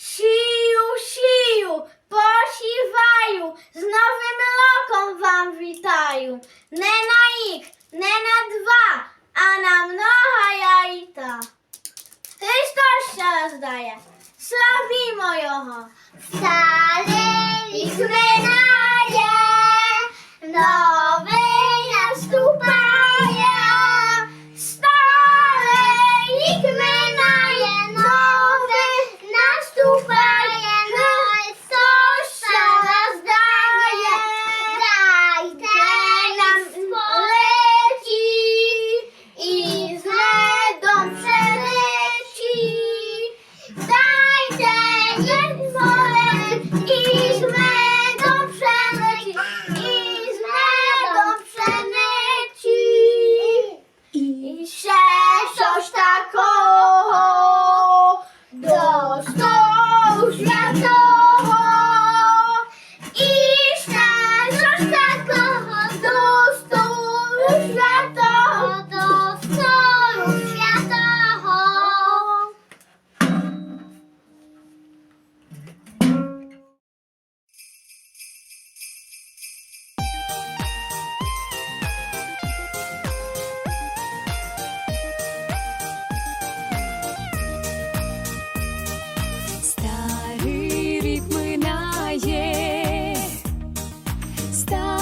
Шию, шию, пошиваю, з новим роком вам вітаю. Не на рік, не на два, а на много яйта. Христос ще роздає. Славімо його. Славімо! stop.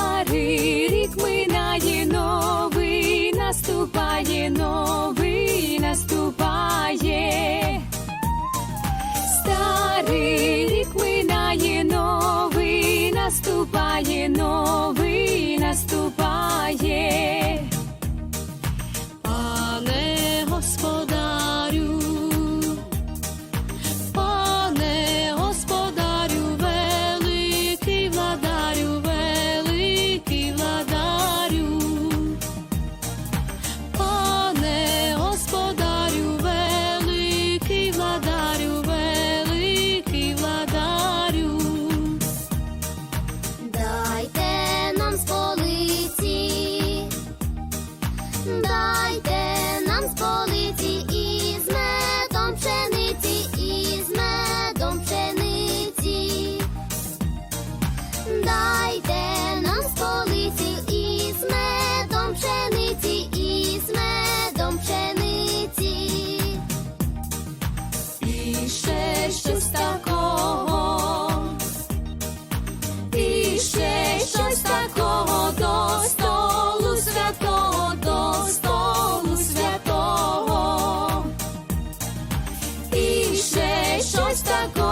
está conmigo.